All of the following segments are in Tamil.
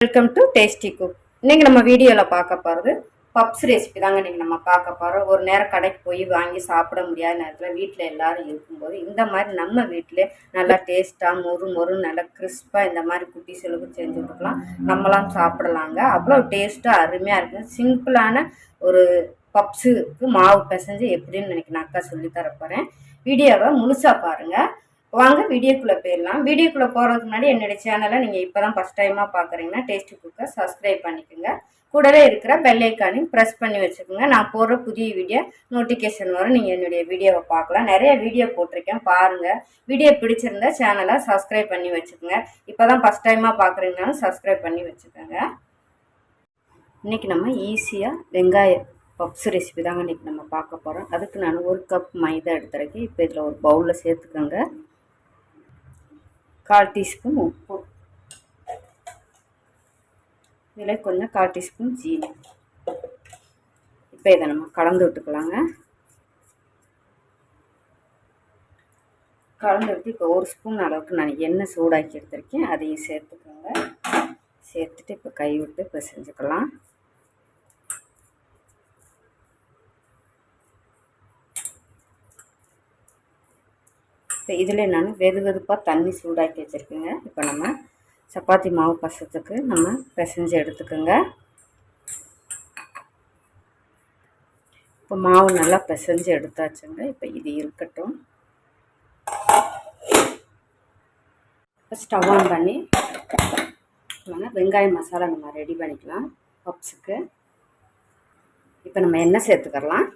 வெல்கம் டு டேஸ்டி குக் இன்னைக்கு நம்ம வீடியோவில் பார்க்க போகிறது பப்ஸ் ரெசிபி தாங்க இன்றைக்கி நம்ம பார்க்க போகிறோம் ஒரு நேரம் கடைக்கு போய் வாங்கி சாப்பிட முடியாத நேரத்தில் வீட்டில் எல்லாரும் இருக்கும்போது இந்த மாதிரி நம்ம வீட்டிலே நல்லா டேஸ்ட்டாக மொறு மொறு நல்லா கிறிஸ்பாக இந்த மாதிரி குட்டி செலவு செஞ்சு கொடுக்கலாம். நம்மளாம் சாப்பிடலாங்க. அவ்வளோ டேஸ்ட்டாக அருமையாக இருக்குது சிம்பிளான ஒரு பப்ஸுக்கு மாவு பிசைஞ்சு எப்படின்னு நினைக்கிறேன் நான் அக்கா சொல்லி தர போகிறேன் வீடியோவை முழுசாக பாருங்கள் வாங்க வீடியோக்குள்ளே போயிடலாம். வீடியோக்குள்ளே போகிறதுக்கு முன்னாடி என்னுடைய சேனலை நீங்கள் இப்போ தான் ஃபஸ்ட் டைமாக பார்க்குறீங்கன்னா டேஸ்டி குக்கை சப்ஸ்கிரைப் பண்ணிக்கோங்க. கூடவே இருக்கிற பெல்லைக்கானையும் ப்ரெஸ் பண்ணி வச்சுக்கோங்க. நான் போடுற புதிய வீடியோ நோட்டிஃபிகேஷன் வரும். நீங்கள் என்னுடைய வீடியோவை பார்க்கலாம். நிறைய வீடியோ போட்டிருக்கேன். பாருங்கள் வீடியோ பிடிச்சிருந்தா சேனலை சப்ஸ்கிரைப் பண்ணி வச்சுக்கோங்க. இப்போ தான் ஃபஸ்ட் டைமாக பார்க்குறீங்கனாலும் சப்ஸ்கிரைப் பண்ணி வச்சுக்கோங்க. இன்றைக்கி நம்ம ஈஸியாக வெங்காய பப்ஸ் ரெசிபி தாங்க இன்றைக்கி நம்ம பார்க்க போகிறோம் அதுக்கு நான் ஒரு கப் மைதா எடுத்துருக்கேன். இப்போ இதில் ஒரு பவுலில் சேர்த்துக்கோங்க. கால் டீஸ்பூன் உப்பு. இதில் கொஞ்சம் கால் டீஸ்பூன் ஜீனி இப்போ இதை நம்ம கலந்து விட்டுக்கலாங்க. கலந்து விட்டு இப்போ ஒரு ஸ்பூன் அளவுக்கு நான் எண்ணெய் சூடாக்கி எடுத்திருக்கேன். அதையும் சேர்த்துக்கோங்க. சேர்த்துட்டு இப்போ கை விட்டு இப்போ செஞ்சுக்கலாம். இப்போ இதில் நான் வெது வெதுப்பாக தண்ணி சூடாக்கி வச்சுருக்கேங்க. இப்போ நம்ம சப்பாத்தி மாவு பசத்துக்கு நம்ம பிசைஞ்சு எடுத்துக்கோங்க. இப்போ மாவு நல்லா பிசைஞ்சு எடுத்தாச்சுங்க. இப்போ இது இருக்கட்டும். இப்போ ஸ்டவ் ஆன் பண்ணி நம்ம வெங்காய மசாலா நம்ம ரெடி பண்ணிக்கலாம். பப்ஸுக்கு. இப்போ நம்ம எண்ணெய் சேர்த்துக்கலாம்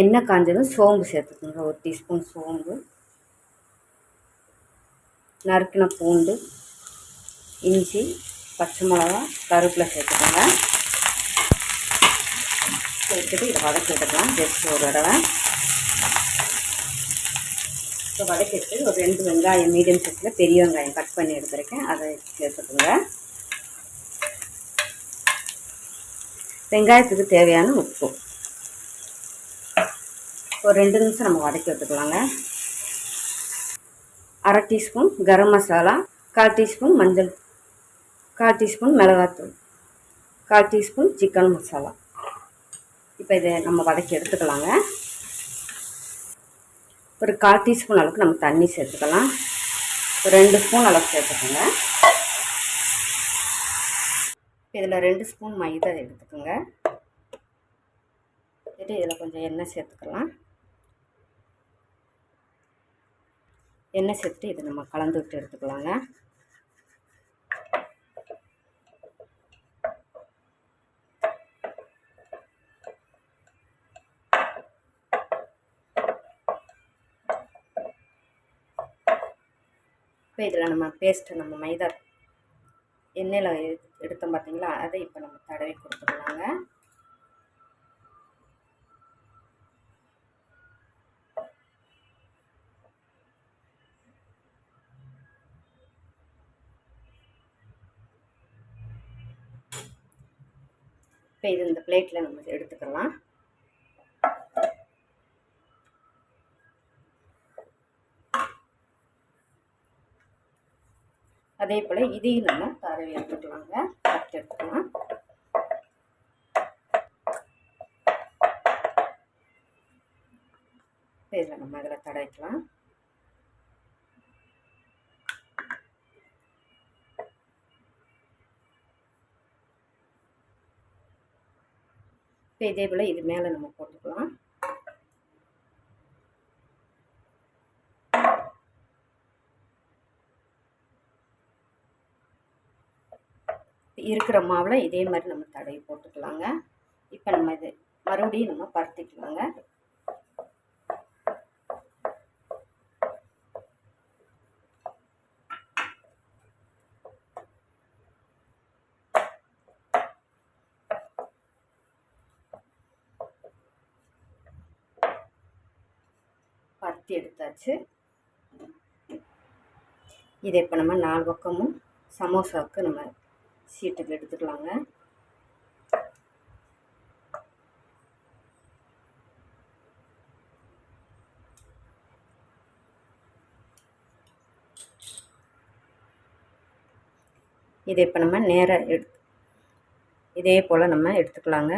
எண்ணெய் காஞ்சதும் சோம்பு சேர்த்துக்கோங்க. ஒரு டீஸ்பூன் சோம்பு. நறுக்கின பூண்டு இஞ்சி பச்சை மிளகா கருவேப்பிலை சேர்த்துக்கோங்க. சேர்த்துட்டு இதை வதக்கி விட்டுக்கலாம். ஜஸ்ட் ஒரு தடவை. இப்போ வதக்கிட்டு ஒரு ரெண்டு வெங்காயம் மீடியம் சைஸில் பெரிய வெங்காயம் கட் பண்ணி எடுத்துருக்கேன். அதை சேர்த்துக்கோங்க. வெங்காயத்துக்கு தேவையான உப்பு. ஒரு ரெண்டு நிமிஷம் நம்ம வதக்கி விட்டுக்கலாங்க. அரை டீஸ்பூன் கரம் மசாலா கால் டீஸ்பூன் மஞ்சள் கால் டீஸ்பூன் மிளகாத்தூள் கால் டீஸ்பூன் சிக்கன் மசாலா. இப்போ இதை நம்ம வதக்கி எடுத்துக்கலாங்க. ஒரு கால் டீஸ்பூன் அளவுக்கு நம்ம தண்ணி சேர்த்துக்கலாம். ஒரு ரெண்டு ஸ்பூன் அளவுக்கு சேர்த்துக்கோங்க. இதில் ரெண்டு ஸ்பூன் மைதா எடுத்துக்கோங்க. இதில் கொஞ்சம் எண்ணெய் சேர்த்துக்கலாம். எண்ணெய் சேர்த்துட்டு இதை நம்ம கலந்து விட்டு எடுத்துக்கலாங்க. இப்போ இதில் நம்ம பேஸ்ட்டு நம்ம மைதா எண்ணெயில் எடுத்தோம் பார்த்தீங்களா? அதை இப்போ நம்ம தடவி கொடுத்துக்கலாங்க இப்போ இது இந்த பிளேட்டில் நம்ம எடுத்துக்கலாம். அதே போல் இதையும் நம்ம தரவி எடுத்துக்கலாங்க. கட் எடுத்துக்கலாம். இதில் நம்ம இதில் தடவிக்கலாம். இப்போ இதே போல் இது மேலே நம்ம போட்டுக்கலாம். இருக்கிற மாவில் இதே மாதிரி நம்ம தடவி போட்டுக்கலாங்க. இப்போ நம்ம இது மறுபடியும் நம்ம பருத்திக்கலாங்க. வறுத்து எடுத்தாச்சு. இதை இப்போ நம்ம நாலு பக்கமும் சமோசாவுக்கு நம்ம சீட்டுக்கு எடுத்துக்கலாங்க. இதை இப்போ நம்ம நேராக எடு இதே போல் நம்ம எடுத்துக்கலாங்க.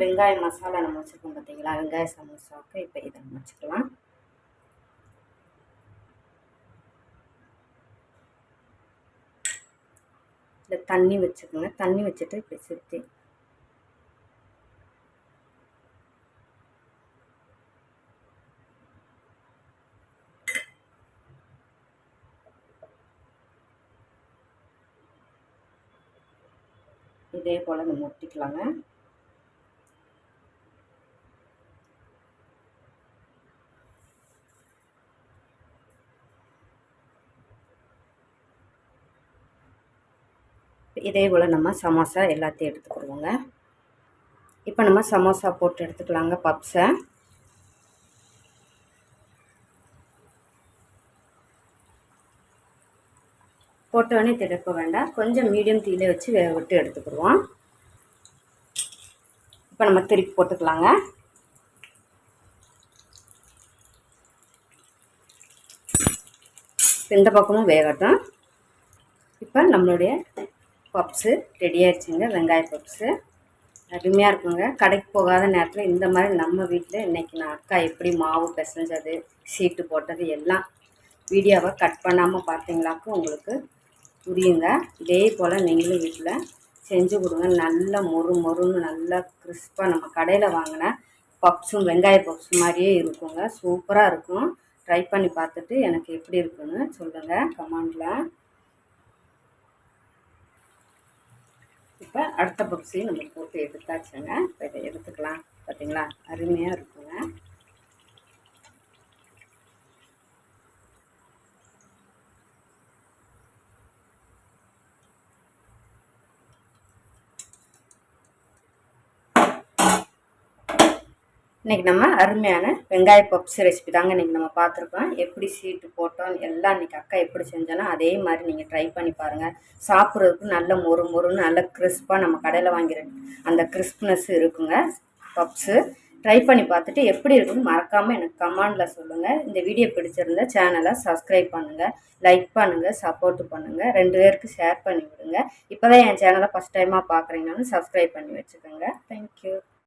வெங்காய மசாலா நம்ம வச்சுருக்கோம் பார்த்தீங்களா வெங்காய சமோசாவுக்கு இப்போ இதை நம்ம வச்சுக்கலாம். இந்த தண்ணி வச்சுக்கோங்க. தண்ணி வச்சுட்டு இப்படி சுற்றி இதே போல் நம்ம ஒட்டிக்கலாங்க. இதே போல் நம்ம சமோசா எல்லாத்தையும் எடுத்துக்கிடுவோங்க இப்போ நம்ம சமோசா போட்டு எடுத்துக்கலாங்க பப்ஸை. போட்டோடனே திடப்ப வேண்டாம். கொஞ்சம் மீடியம் தீயில வச்சு வேக விட்டு எடுத்துக்கிடுவோம் இப்போ நம்ம திருப்பி போட்டுக்கலாங்க. இந்த பக்கமும் வேகட்டும். இப்போ நம்மளுடைய பப்ஸு ரெடி ஆயிடுச்சுங்க வெங்காய பப்ஸு. அருமையாக இருக்குங்க. கடைக்கு போகாத நேரத்தில் இந்த மாதிரி நம்ம வீட்டில் இன்றைக்கி நான் அக்கா எப்படி மாவு பிசைஞ்சது சீட்டு போட்டது எல்லாம் வீடியோவை கட் பண்ணாமல் பார்த்தீங்களாக்கும் உங்களுக்கு புரியுங்க. இதே போல் நீங்களும் வீட்டில் செஞ்சு கொடுங்க. நல்லா மொறு மொறுன்னு நல்லா கிறிஸ்பாக நம்ம கடையில் வாங்கின பப்ஸும் வெங்காய பப்ஸ் மாதிரியே இருக்குங்க. சூப்பராக இருக்கும். ட்ரை பண்ணி பார்த்துட்டு எனக்கு எப்படி இருக்குன்னு சொல்லுங்கள் கமெண்டில் இப்போ அடுத்த பப்ஸையும் நம்ம போட்டு எடுத்தாச்சுங்க. இப்போ இதை எடுத்துக்கலாம். பார்த்தீங்களா அருமையாக இருக்கும். இன்றைக்கி நம்ம அருமையான வெங்காய பப்ஸ் ரெசிபி தாங்க இன்றைக்கி நம்ம பார்த்துருக்கோம். எப்படி சீட்டு போட்டோம் எல்லாம் இன்றைக்கி அக்கா எப்படி செஞ்சாலும் அதே மாதிரி நீங்கள் ட்ரை பண்ணி பாருங்கள் சாப்பிட்றதுக்கு நல்ல மொறு மொறுன்னு நல்ல கிறிஸ்பாக நம்ம கடையில் வாங்கிற அந்த கிறிஸ்ப்னஸ் இருக்குங்க. பப்ஸு ட்ரை பண்ணி பார்த்துட்டு எப்படி இருக்குன்னு மறக்காமல் எனக்கு கமெண்டில் சொல்லுங்கள் இந்த வீடியோ பிடிச்சிருந்தா சேனலை சப்ஸ்கிரைப் பண்ணுங்கள் லைக் பண்ணுங்கள் சப்போர்ட் பண்ணுங்கள் ரெண்டு பேருக்கு ஷேர் பண்ணி விடுங்க. இப்போ தான் என் சேனலை ஃபஸ்ட் டைமாக பார்க்குறீங்கன்னு சப்ஸ்கிரைப் பண்ணி வச்சுக்கோங்க. தேங்க்யூ